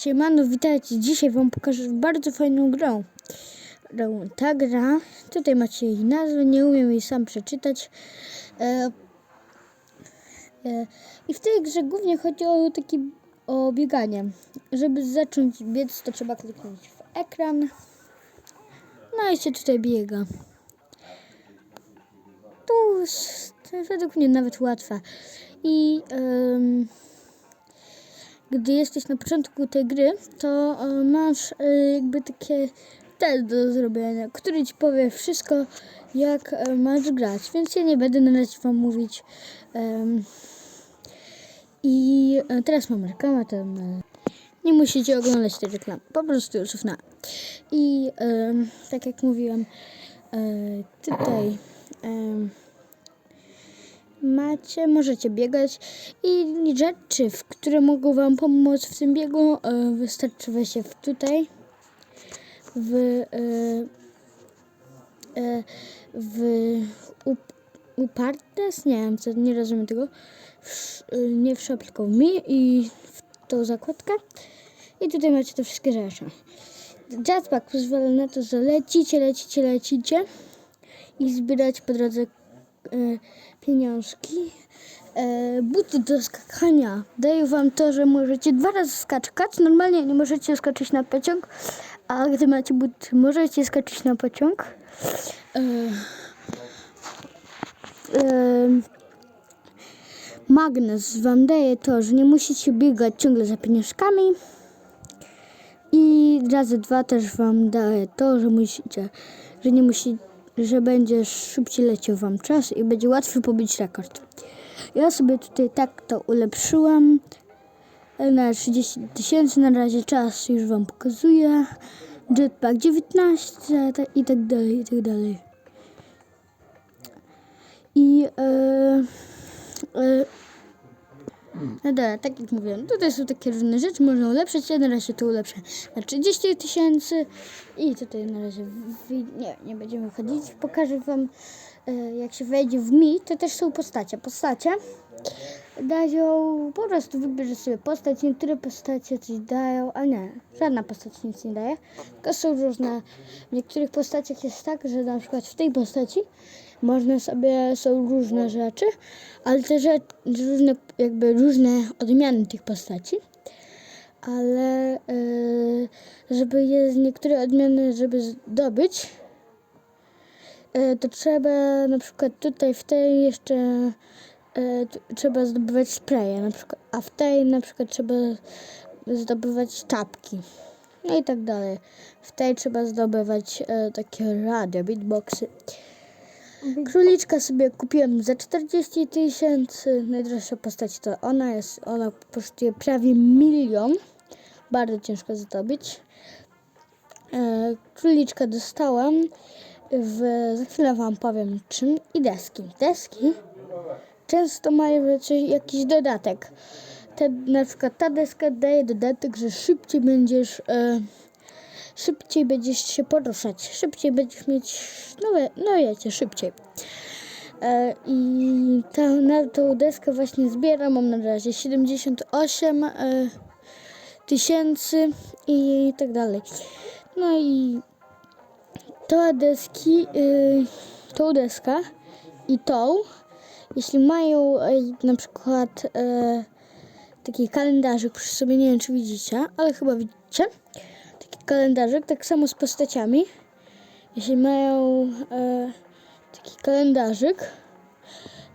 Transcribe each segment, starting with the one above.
Siemano, witajcie. Dzisiaj wam pokażę bardzo fajną grę. Ta gra, tutaj macie jej nazwę, nie umiem jej sam przeczytać. E, e, I w tej grze głównie chodzi o takie o bieganie. Żeby zacząć biec, to trzeba kliknąć w ekran. No i się tutaj biega. Tu jest, według mnie nawet łatwe. I gdy jesteś na początku tej gry, to e, masz e, jakby takie test do zrobienia, który ci powie wszystko, jak e, masz grać. Więc ja nie będę na razie wam mówić. I teraz mam reklamę, to em, nie musicie oglądać tej reklamy, po prostu już cofnę. I tak jak mówiłem, tutaj macie, możecie biegać i rzeczy, w które mogą wam pomóc w tym biegu, e, wystarczy wejść tutaj w e, e, w up, upartes, nie wiem, co, nie rozumiem tego, w, nie w shop, tylko w mi i w tą zakładkę. I tutaj macie te wszystkie rzeczy. Jetpack pozwala na to, że lecicie, lecicie, lecicie i zbierać po drodze pieniążki. E, buty do skakania dają wam to, że możecie dwa razy skakać. Normalnie nie możecie skoczyć na pociąg, a gdy macie buty, możecie skoczyć na pociąg. E, e, magnes wam daje to, że nie musicie biegać ciągle za pieniążkami. I razy dwa też wam daje to, że musicie, że nie musi, że będzie szybciej leciał wam czas i będzie łatwiej pobić rekord. Ja sobie tutaj tak to ulepszyłam na 30 tysięcy, na razie czas już wam pokazuję. Jetpack 19 ta- i tak dalej, i tak dalej. I e, e, no dobra, tak jak mówiłem, tutaj są takie różne rzeczy, można ulepszyć. Ja na razie to ulepszę na 30 tysięcy i tutaj na razie wi- nie, nie będziemy chodzić. Pokażę wam, e, jak się wejdzie w mi, to też są postacie. Postacie dają, po prostu wybierzesz sobie postać, niektóre postacie coś dają, a nie, żadna postać nic nie daje, tylko są różne, w niektórych postaciach jest tak, że na przykład w tej postaci można sobie, są różne rzeczy, ale te rzeczy, różne, jakby różne odmiany tych postaci, ale e, żeby je, niektóre odmiany, żeby zdobyć, e, to trzeba na przykład tutaj w tej jeszcze e, trzeba zdobywać spreje, na przykład, a w tej na przykład trzeba zdobywać czapki. No i tak dalej. W tej trzeba zdobywać e, takie radio, beatboxy. Króliczka sobie kupiłem za 40 tysięcy. Najdroższa postać to ona jest. Ona kosztuje prawie milion. Bardzo ciężko zdobyć. E, króliczka dostałam. W, za chwilę wam powiem czym. I deski. Deski często mają jakiś dodatek. Te, na przykład ta deska daje dodatek, że szybciej będziesz e, szybciej będziesz się poruszać, szybciej będziesz mieć, no, wie- no wiecie, szybciej. E, I ta, na tą deskę właśnie zbieram, mam na razie 78 e, tysięcy i tak dalej. No i te deski, y, tą deskę i tą, jeśli mają e, na przykład e, taki kalendarzyk przy sobie, nie wiem czy widzicie, ale chyba widzicie, kalendarzyk, tak samo z postaciami. Jeśli mają e, taki kalendarzyk,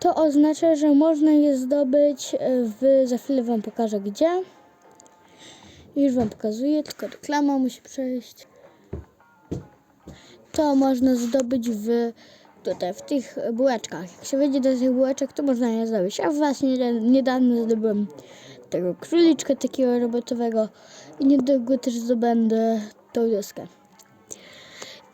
to oznacza, że można je zdobyć e, w, za chwilę wam pokażę gdzie. Już wam pokazuję, tylko reklama musi przejść. To można zdobyć w tutaj, w tych bułeczkach. Jak się wejdzie do tych bułeczek, to można je zdobyć. Ja właśnie nie- niedawno zdobyłem tego króliczka takiego robotowego i niedługo też zdobędę tą deskę.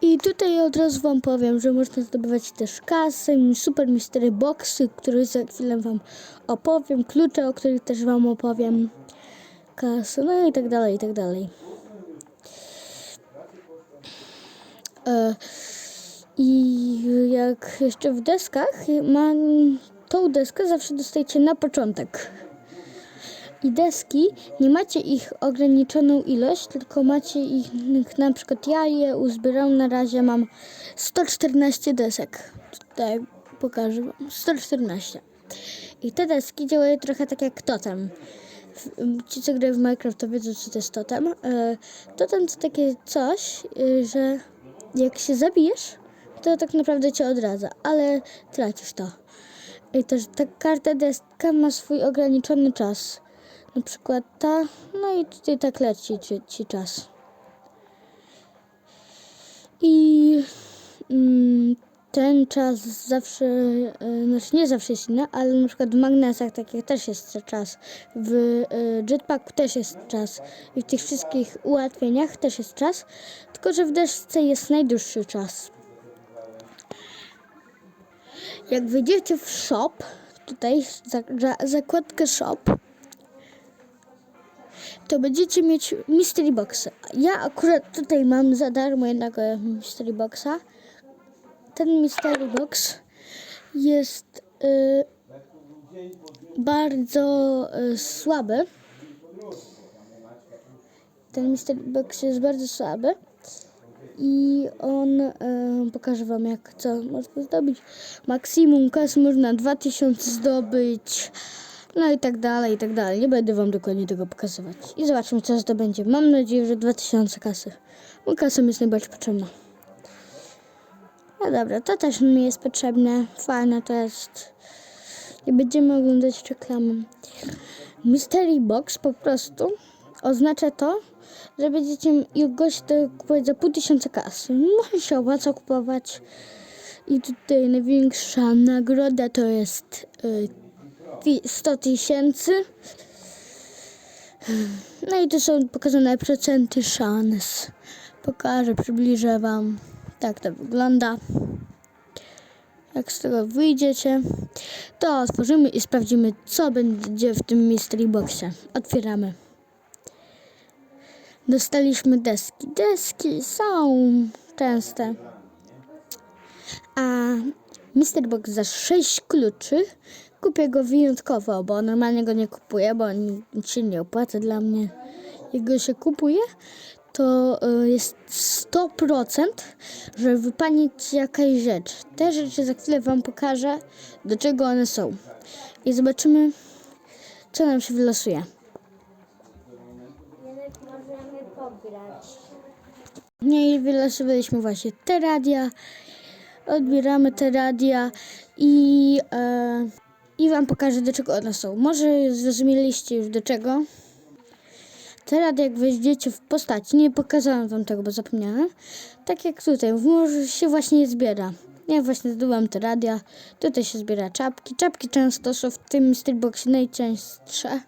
I tutaj od razu wam powiem, że można zdobywać też kasę, super mystery boxy, które za chwilę wam opowiem, klucze, o których też wam opowiem, kasę, no i tak dalej, i tak dalej. E, I jak jeszcze w deskach, mam tą deskę zawsze dostajecie na początek. I deski, nie macie ich ograniczoną ilość, tylko macie ich, na przykład ja je uzbierałam, na razie mam 114 desek. Tutaj pokażę wam, 114. I te deski działają trochę tak jak totem. Ci, co grają w Minecraft, to wiedzą, co to jest totem. E, Totem to takie coś, e, że jak się zabijesz, to tak naprawdę cię odradza, ale tracisz to. I też ta karta deska ma swój ograniczony czas. Na przykład ta, no i tutaj tak leci ci, ci czas. I mm, ten czas zawsze, e, znaczy nie zawsze jest inny, ale na przykład w magnesach takich też jest czas. W e, jetpacku też jest czas. I w tych wszystkich ułatwieniach też jest czas. Tylko, że w desce jest najdłuższy czas. Jak wejdziecie w shop, tutaj za, za, zakładkę shop, to będziecie mieć mystery boxa. Ja akurat tutaj mam za darmo jednego mystery boxa. Ten mystery box jest y, bardzo y, słaby. Ten mystery box jest bardzo słaby. I on, e, pokażę wam jak, co można zdobyć. Maksimum kas można 2000 zdobyć. No i tak dalej, i tak dalej. Nie będę wam dokładnie tego pokazywać. I zobaczmy co zdobędzie. Mam nadzieję, że 2000 kasy. Bo kasa mi jest najbardziej potrzebna. No dobra, to też mi jest potrzebne. Fajne to jest. Nie będziemy oglądać reklamy. Mystery Box po prostu oznacza to, że będziecie i gość to kupować za pół tysiąca kasy. Może się opłaca kupować. I tutaj największa nagroda to jest y, 100 tysięcy. No i tu są pokazane procenty szans. Pokażę, przybliżę wam. Tak to wygląda. Jak z tego wyjdziecie, to otworzymy i sprawdzimy, co będzie w tym mystery boxie. Otwieramy. Dostaliśmy deski. Deski są częste. A Mr. Box za 6 kluczy kupię go wyjątkowo, bo normalnie go nie kupuję, bo on się nie opłaca dla mnie. Jak go się kupuje, to y, jest 100%, że wypadnie ci jakaś rzecz. Te rzeczy za chwilę wam pokażę, do czego one są. I zobaczymy, co nam się wylosuje. możemy pograć. Nie, wylosowaliśmy właśnie te radia. Odbieramy te radia i, e, i wam pokażę do czego one są. Może zrozumieliście już do czego. Te radia jak wejdziecie w postaci, nie pokazałam wam tego, bo zapomniałem. Tak jak tutaj, może się właśnie zbiera. Ja właśnie zdobyłam te radia. Tutaj się zbiera czapki. Czapki często są w tym mystery boxie najczęstsze.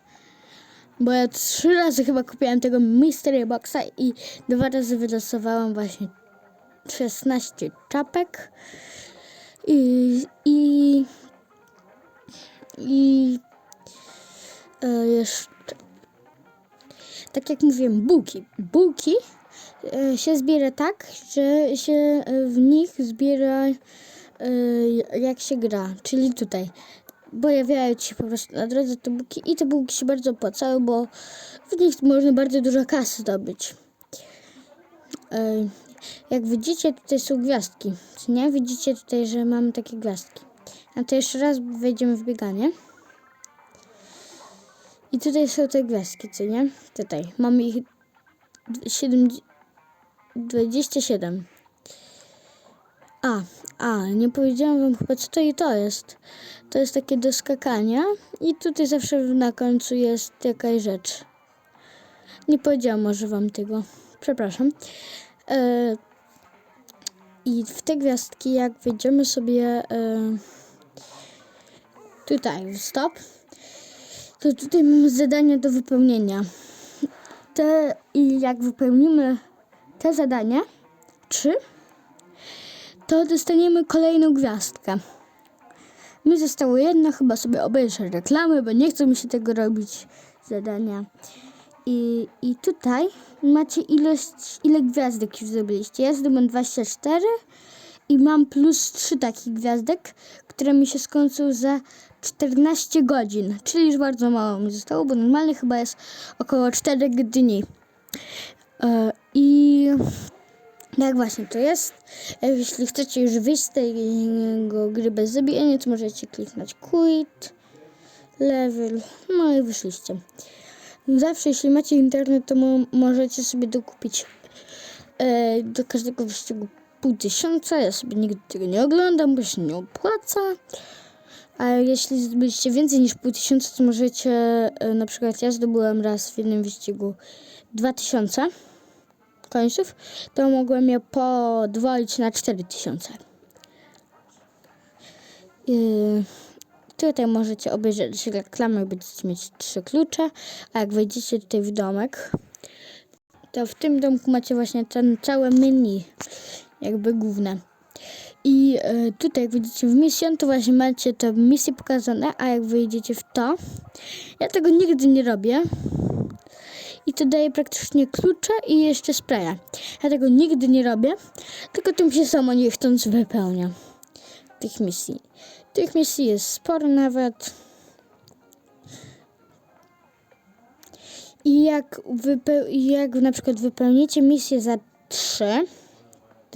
Bo ja trzy razy chyba kupiłem tego mystery boxa i dwa razy wylosowałam właśnie 16 czapek. I, i, i e, jeszcze tak jak mówiłem, bułki. Bułki e, się zbiera tak, że się e, w nich zbiera e, jak się gra, czyli tutaj. Pojawiają się po prostu na drodze te bułki i te bułki się bardzo opłacają, bo w nich można bardzo dużo kasy zdobyć. E, Jak widzicie, tutaj są gwiazdki. Nie? Widzicie tutaj, że mamy takie gwiazdki. A to jeszcze raz wejdziemy w bieganie. I tutaj są te gwiazdki, co nie? Tutaj. Mamy ich 7, 27. A, a, nie powiedziałam wam chyba, co to i to jest. To jest takie do skakania i tutaj zawsze na końcu jest jakaś rzecz. Nie powiedziałam może wam tego. Przepraszam. E, I w te gwiazdki, jak wejdziemy sobie e, tutaj stop, to tutaj mamy zadania do wypełnienia. Te, I jak wypełnimy te zadania, trzy, to dostaniemy kolejną gwiazdkę. Mi zostało jedno, chyba sobie obejrzę reklamy, bo nie chce mi się tego robić zadania. I, I tutaj macie ilość, ile gwiazdek już zdobyliście. Ja zdobyłem 24 i mam plus 3 takich gwiazdek, które mi się skończą za 14 godzin, czyli już bardzo mało mi zostało, bo normalnie chyba jest około 4 dni. E, I jak właśnie to jest, jeśli chcecie już wyjść z tego gry bez zabijania, to możecie kliknąć quit, level, no i wyszliście. Zawsze jeśli macie internet, to mo- możecie sobie dokupić e, do każdego wyścigu pół tysiąca. Ja sobie nigdy tego nie oglądam, bo się nie opłaca. A jeśli zdobyliście więcej niż pół tysiąca, to możecie, e, na przykład ja zdobyłem raz w jednym wyścigu 2000 końców, to mogłem je podwoić na 4000. Yy, tutaj możecie obejrzeć reklamę, będziecie mieć trzy klucze, a jak wejdziecie tutaj w domek, to w tym domku macie właśnie ten całe menu, jakby główne. I e, tutaj jak wejdziecie w misję, to właśnie macie te misje pokazane, a jak wejdziecie w to, ja tego nigdy nie robię. I to daje praktycznie klucze i jeszcze spraya. Ja tego nigdy nie robię, tylko tym się samo niechcąc wypełnia. Tych misji. Tych misji jest sporo nawet. I jak, jak na przykład wypełnicie misję za 3,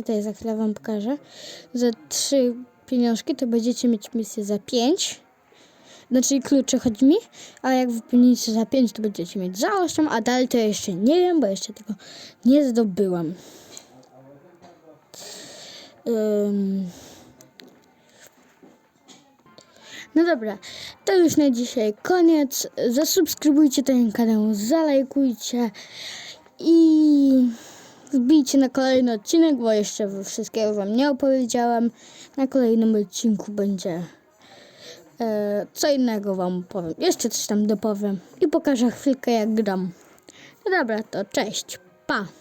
tutaj za chwilę wam pokażę, za 3 pieniążki, to będziecie mieć misję za 5. Znaczy klucze chodzi mi, a jak wypełnicie za 5, to będziecie mieć za 8, a dalej to jeszcze nie wiem, bo jeszcze tego nie zdobyłam. Ym. No dobra, to już na dzisiaj koniec. Zasubskrybujcie ten kanał, zalajkujcie i wbijcie na kolejny odcinek, bo jeszcze wszystkiego wam nie opowiedziałam. Na kolejnym odcinku będzie e, co innego wam powiem. Jeszcze coś tam dopowiem i pokażę chwilkę jak gram. No dobra, to cześć, pa!